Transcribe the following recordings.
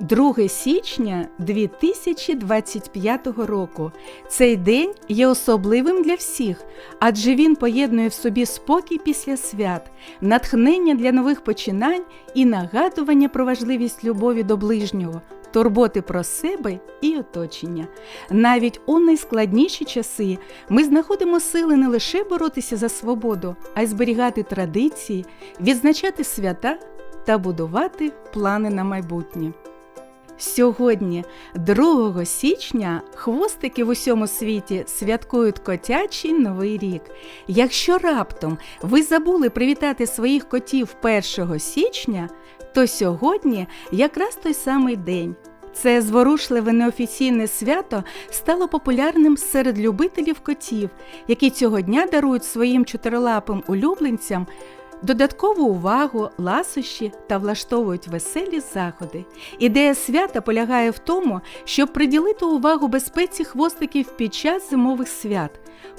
2 січня 2025 року. Цей день є особливим для всіх, адже він поєднує в собі спокій після свят, натхнення для нових починань і нагадування про важливість любові до ближнього, турботи про себе і оточення. Навіть у найскладніші часи ми знаходимо сили не лише боротися за свободу, а й зберігати традиції, відзначати свята та будувати плани на майбутнє. Сьогодні, 2 січня, хвостики в усьому світі святкують котячий новий рік. Якщо раптом ви забули привітати своїх котів 1 січня, то сьогодні якраз той самий день. Це зворушливе неофіційне свято стало популярним серед любителів котів, які цього дня дарують своїм чотирилапим улюбленцям додаткову увагу, ласощі та влаштовують веселі заходи. Ідея свята полягає в тому, щоб приділити увагу безпеці хвостиків під час зимових свят.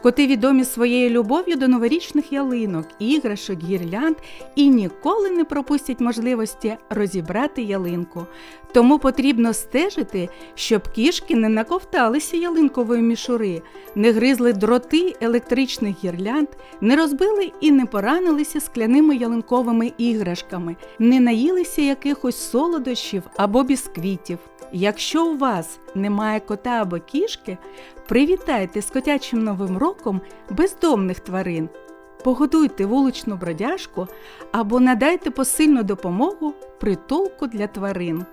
Коти відомі своєю любов'ю до новорічних ялинок, іграшок, гірлянд і ніколи не пропустять можливості розібрати ялинку. Тому потрібно стежити, щоб кішки не наковталися ялинкової мішури, не гризли дроти електричних гірлянд, не розбили і не поранилися скляними ялинковими іграшками, не наїлися якихось солодощів або бісквітів. Якщо у вас немає кота або кішки, привітайте з котячим новим роком бездомних тварин. Погодуйте вуличну бродяжку або надайте посильну допомогу притулку для тварин.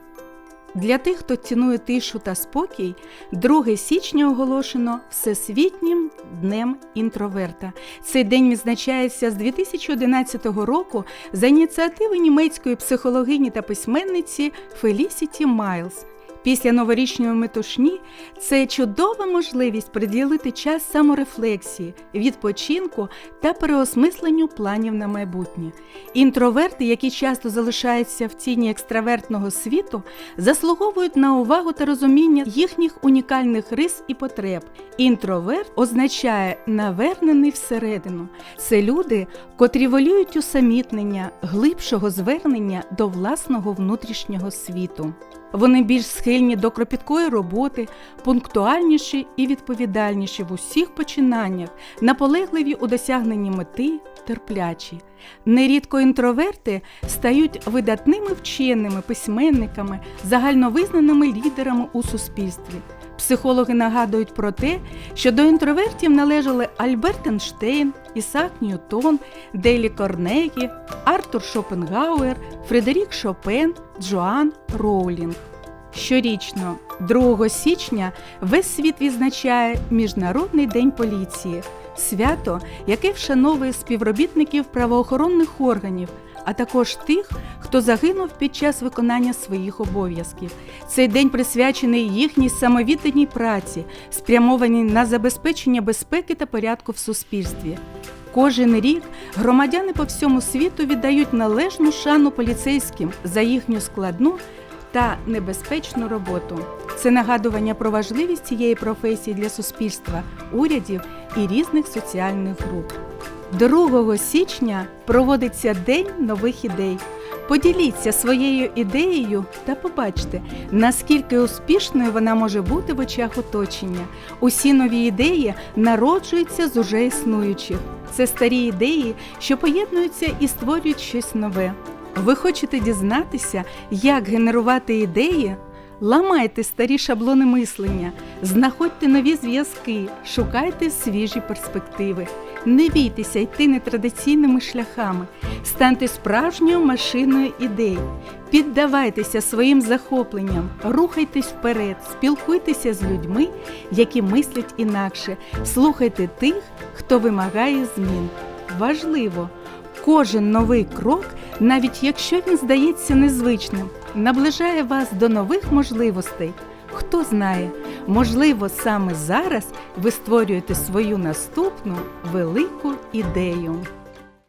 Для тих, хто цінує тишу та спокій, 2 січня оголошено Всесвітнім днем інтроверта. Цей день відзначається з 2011 року за ініціативи німецької психологині та письменниці Фелісіті Майлз. Після новорічної метушні це чудова можливість приділити час саморефлексії, відпочинку та переосмисленню планів на майбутнє. Інтроверти, які часто залишаються в тіні екстравертного світу, заслуговують на увагу та розуміння їхніх унікальних рис і потреб. Інтроверт означає навернений всередину. Це люди, котрі воліють усамітнення, глибшого звернення до власного внутрішнього світу. Вони більш схильні до кропіткої роботи, пунктуальніші і відповідальніші в усіх починаннях, наполегливі у досягненні мети, терплячі. Нерідко інтроверти стають видатними вченими, письменниками, загальновизнаними лідерами у суспільстві. Психологи нагадують про те, що до інтровертів належали Альберт Ейнштейн, Ісаак Ньютон, Дейлі Корнегі, Артур Шопенгауер, Фредерік Шопен, Джоан Роулінг. Щорічно, 2 січня, весь світ відзначає Міжнародний день поліції, свято, яке вшановує співробітників правоохоронних органів, а також тих, хто загинув під час виконання своїх обов'язків. Цей день присвячений їхній самовідданій праці, спрямованій на забезпечення безпеки та порядку в суспільстві. Кожен рік громадяни по всьому світу віддають належну шану поліцейським за їхню складну та небезпечну роботу. Це нагадування про важливість цієї професії для суспільства, урядів і різних соціальних груп. 2 січня проводиться День нових ідей. Поділіться своєю ідеєю та побачте, наскільки успішною вона може бути в очах оточення. Усі нові ідеї народжуються з уже існуючих. Це старі ідеї, що поєднуються і створюють щось нове. Ви хочете дізнатися, як генерувати ідеї? Ламайте старі шаблони мислення, знаходьте нові зв'язки, шукайте свіжі перспективи. Не бійтеся йти нетрадиційними шляхами, станьте справжньою машиною ідей, піддавайтеся своїм захопленням, рухайтесь вперед, спілкуйтеся з людьми, які мислять інакше, слухайте тих, хто вимагає змін. Важливо, кожен новий крок, навіть якщо він здається незвичним, наближає вас до нових можливостей. Хто знає, можливо, саме зараз ви створюєте свою наступну велику ідею.